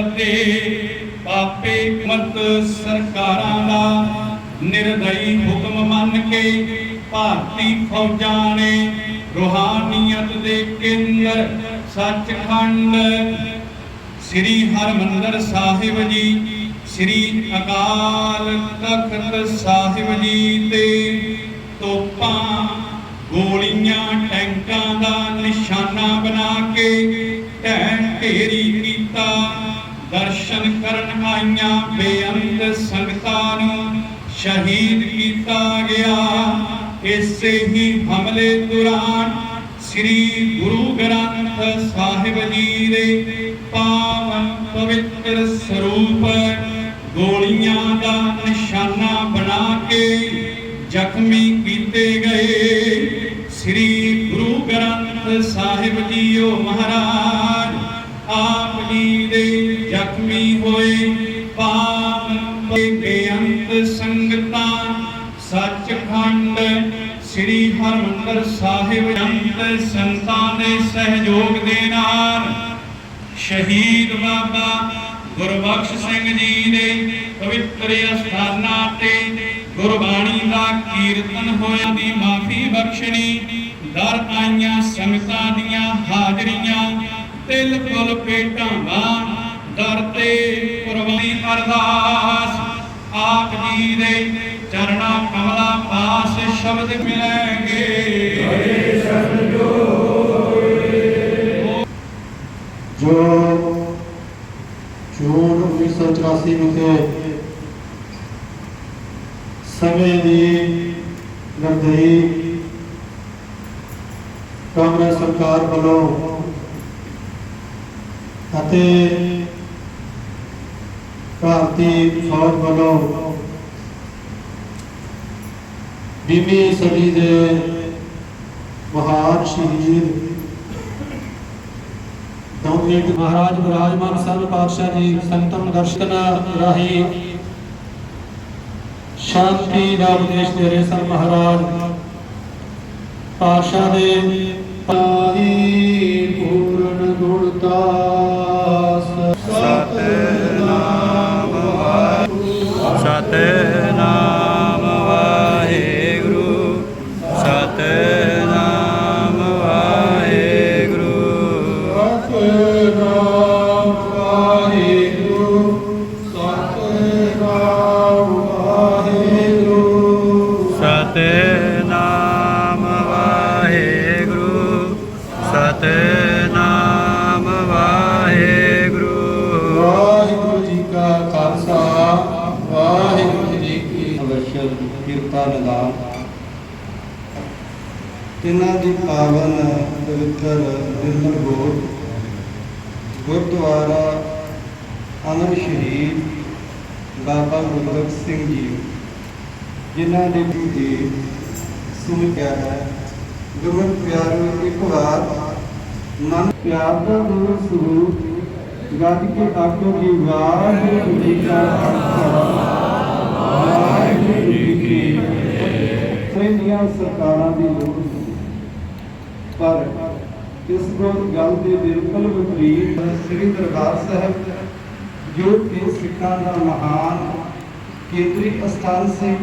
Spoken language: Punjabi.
ਅਤੇ ਪਾਪੇ ਮਤ ਸਰਕਾਰਾਂ ਦਾ ਨਿਰਦਈ ਹੁਕਮ ਮੰਨ ਕੇ ਭਾਰਤੀ ਫੌਜਾਂ ਨੇ ਰੂਹਾਨੀਅਤ ਦੇ ਕੇਂਦਰ ਸੱਚਖੰਡ ਸ੍ਰੀ ਹਰਮੰਦਰ ਸਾਹਿਬ ਜੀ, ਸ੍ਰੀ ਅਕਾਲ ਤਖਤ ਸਾਹਿਬ ਜੀ ਤੇ ਤੋਪਾਂ, ਗੋਲੀਆਂ, ਟੈਂਕਾਂ ਦਾ ਨਿਸ਼ਾਨਾ ਬਣਾ ਕੇ ਢਹਿ ਢੇਰੀ ਕੀਤਾ। ਦਰਸ਼ਨ ਕਰਨ ਆਈਆਂ ਬੇਅੰਤ ਸੰਗਤਾਂ ਨੂੰ ਸ਼ਹੀਦ ਕੀਤਾ ਗਿਆ। ਇਸੇ ਹੀ ਹਮਲੇ ਦੌਰਾਨ ਸ੍ਰੀ ਗੁਰੂ ਗ੍ਰੰਥ ਸਾਹਿਬ ਜੀ ਦੇ ਪਾਵਨ ਪਵਿੱਤਰ ਸਰੂਪ ਗੋਲੀਆਂ ਦਾ ਨਿਸ਼ਾਨਾ ਬਣਾ ਕੇ ਜ਼ਖਮੀ ਕੀਤੇ ਗਏ। ਸ੍ਰੀ ਗੁਰੂ ਗ੍ਰੰਥ ਸਾਹਿਬ ਜੀਓ ਮਹਾਰਾਜ, ਆਪ ਜੀ ਦੇ ਜ਼ਖਮੀ ਹੋਏ ਪਾਵਨ ਬੇਅੰਤ ਸੰਗਤਾਂ, ਸੱਚਖੰਡ ਸ੍ਰੀ ਹਰਮੰਦਰ ਸਾਹਿਬ ਜੰਤ ਸੰਤਾਂ ਦੇ ਸਹਿਯੋਗ ਦੇ ਨਾਲ ਸ਼ਹੀਦ ਬਾਬਾ ਗੁਰਬਖਸ਼ ਸਿੰਘ ਜੀ ਦੇ ਪਵਿੱਤਰ ਅਸਥਾਨਾਂ ਤੇ ਗੁਰਬਾਣੀ ਦਾ ਕੀਰਤਨ ਹੋਇਆ ਦੀ ਮਾਫੀ ਬਖਸ਼ਣੀ, ਦਰ ਆਈਆਂ ਸੰਗਤਾਂ ਦੀਆਂ ਹਾਜ਼ਰੀਆਂ, ਤਿਲ ਫੁੱਲ ਭੇਟਾਂ ਸ਼ਬਦ ਮਿਲਣਗੇ ਜੋ ਜੂਨ 1984 ਵਿਖੇ ਸਮੇਂ ਦੀ ਨਿਰਦਈ ਕਾਂਗਰਸ ਸਰਕਾਰ ਵੱਲੋਂ ਅਤੇ ਭਾਰਤੀ ਫੌਜ ਵੱਲੋਂ ਵੀਹਵੀਂ ਸਦੀ ਦੇ ਮਹਾਨ ਸ਼ਹੀਦ ਦੌਲਤ ਮਹਾਰਾਜ ਵਿਰਾਜਮਾਨ ਸਨ ਪਾਤਸ਼ਾਹ ਜੀ ਸੰਤਾਂ ਨੂੰ ਦਰਸ਼ਨ ਰਾਹੀਂ ਸ਼ਾਂਤੀ ਦਾ ਉਪਦੇਸ਼ ਦੇ ਰਹੇ ਸਨ ਮਹਾਰਾਜ। ਪਾਤਸ਼ਾਹ ਦੇ ਪਾਈ ਪੂਰਨ ਗੁਣਤਾ ਸਤਨਾਮ ਸਤਨਾਮ ਸਤਨਾਮ ਵਾਹਿਗੁਰੂ। ਵਾਹਿਗੁਰੂ ਜੀ ਕਾ ਖਾਲਸਾ, ਵਾਹਿਗੁਰੂ ਜੀ ਕੀ ਅਵਸ਼ਰ ਕਿਰਪਾ ਨਿਦਾਨ ਤਿੰਨਾਂ ਦੀ ਪਾਵਨ ਪਵਿੱਤਰ ਨਿਰਮਲ ਗੋੜ ਗੁਰਦੁਆਰਾ ਅਮਰ ਸ਼ਹੀਦ ਬਾਬਾ ਗੁਰਬਖਸ਼ ਸਿੰਘ ਜੀ, ਜਿਨ੍ਹਾਂ ਦੇ ਵੀ ਸੁਣਿਆ ਹੈ ਗੁਰੂ ਪਿਆਰੋ, ਇੱਕ ਵਾਰ ਮਨ ਪਿਆਰ ਦਾ ਗੁਰੂ ਸਰੂਪ, ਗੱਜ ਕੇ ਆਖੋ ਜੀ ਵਾਹਿਗੁਰੂ ਜੀ ਕਾ ਖਾਲਸਾ ਵਾਹਿਗੁਰੂ ਜੀ ਕੀ ਫਤਿਹ ਸੈਨੀਆਂ ਸਰਕਾਰਾਂ ਦੀ ਲੋੜ ਸੀ। ਪਰ ਇਸ ਗੋਲ ਗੱਲ ਦੇ ਬਿਲਕੁਲ ਵਿਪਰੀਤ ਸ੍ਰੀ ਦਰਬਾਰ ਸਾਹਿਬ, ਜੋ ਕਿ ਸਿੱਖਾਂ ਦਾ ਮਹਾਨ ਕੇਂਦਰੀ ਅਸਥਾਨ ਸੀ